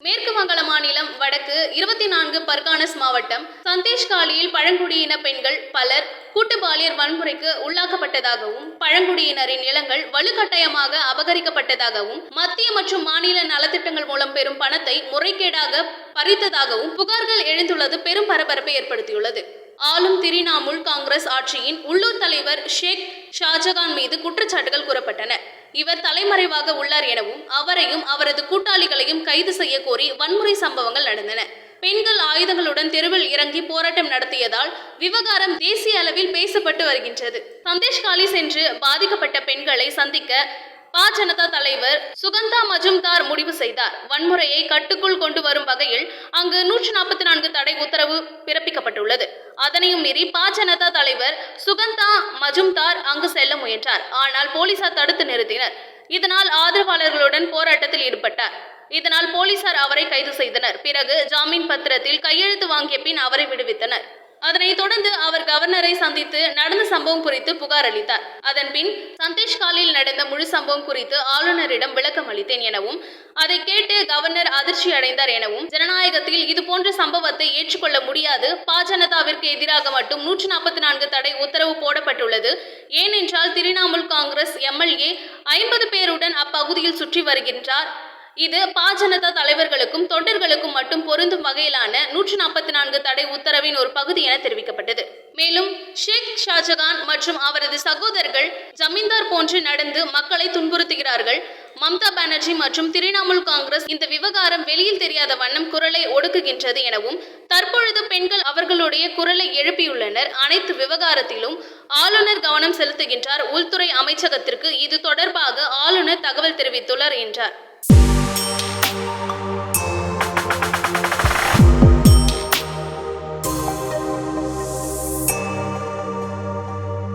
மேற்கு வங்காள மாநிலம் வடக்கு இருபத்தி நான்கு பர்கானஸ் மாவட்டம் சந்தேஷ்காலியில் பழங்குடியின பெண்கள் பலர் கூட்டு பாலியல் வன்முறைக்கு உள்ளாக்கப்பட்டதாகவும் பழங்குடியினரின் நிலங்கள் வலுக்கட்டாயமாக அபகரிக்கப்பட்டதாகவும் மத்திய மற்றும் மாநில நலத்திட்டங்கள் மூலம் பெறும் பணத்தை முறைகேடாக பறித்ததாகவும் புகார்கள் எழுந்துள்ளது பெரும் பரபரப்பை ஏற்படுத்தியுள்ளது. ஆளும் திரிணாமுல் காங்கிரஸ் ஆட்சியின் உள்ளூர் தலைவர் ஷேக் ஷாஜகான் மீது குற்றச்சாட்டுகள் கூறப்பட்டன. இவர் தலைமறைவாக உள்ளார் எனவும் அவரையும் அவரது கூட்டாளிகளையும் கைது செய்ய கோரி வன்முறை சம்பவங்கள் நடந்தன. பெண்கள் ஆயுதங்களுடன் தெருவில் இறங்கி போராட்டம் நடத்தியதால் விவகாரம் தேசிய அளவில் பேசப்பட்டு வருகின்றது. சந்தேஷ் காலி சென்று பாதிக்கப்பட்ட பெண்களை சந்திக்க பா ஜனதா தலைவர் சுகந்தா மஜும்தார் முடிவு செய்தார். வன்முறையை கட்டுக்குள் கொண்டு வரும் வகையில் அங்கு நூற்று நாற்பத்தி நான்கு தடை உத்தரவு பிறப்பிக்கப்பட்டுள்ளது. அதனையும் மீறி பா ஜனதா தலைவர் சுகந்தா மஜும்தார் அங்கு செல்ல முயன்றார். ஆனால் போலீசார் தடுத்து நிறுத்தினர். இதனால் ஆதரவாளர்களுடன் போராட்டத்தில் ஈடுபட்டார். இதனால் போலீசார் அவரை கைது செய்தனர். பிறகு ஜாமீன் பத்திரத்தில் கையெழுத்து வாங்கிய பின் அவரை விடுவித்தனர். அதனைத் தொடர்ந்து அவர் கவர்னரை சந்தித்து நடந்த சம்பவம் குறித்து புகார் அளித்தார். அதன் பின் சந்தேஷ்காலில் நடந்த முழு சம்பவம் குறித்து ஆளுநரிடம் விளக்கம் அளித்தேன் எனவும் அதை கேட்டு கவர்னர் அதிர்ச்சி அடைந்தார் எனவும் ஜனநாயகத்தில் இதுபோன்ற சம்பவத்தை ஏற்றுக்கொள்ள முடியாது. பா. ஜனதாவிற்கு எதிராக மட்டும் நூற்று நாற்பத்தி நான்கு தடை உத்தரவு போடப்பட்டுள்ளது. ஏனென்றால் திரிணாமுல் காங்கிரஸ் எம்எல்ஏ ஐம்பது பேருடன் அப்பகுதியில் சுற்றி வருகின்றார். இது பா ஜனதா தலைவர்களுக்கும் தொண்டர்களுக்கும் மட்டும் பொருந்தும் வகையிலான நூற்று நாற்பத்தி நான்கு தடை உத்தரவின் ஒரு பகுதி என தெரிவிக்கப்பட்டது. மேலும் ஷேக் ஷாஜகான் மற்றும் அவரது சகோதரர்கள் ஜமீன்தார் போன்று நடந்து மக்களை துன்புறுத்துகிறார்கள். மம்தா பானர்ஜி மற்றும் திரிணாமுல் காங்கிரஸ் இந்த விவகாரம் வெளியில் தெரியாத வண்ணம் குரலை ஒடுக்குகின்றது எனவும் தற்பொழுது பெண்கள் அவர்களுடைய குரலை எழுப்பியுள்ளனர். அனைத்து விவகாரத்திலும் ஆளுநர் கவனம் செலுத்துகின்றார். உள்துறை அமைச்சகத்திற்கு இது தொடர்பாக ஆளுநர் தகவல் தெரிவித்துள்ளார் என்றார். Yeah.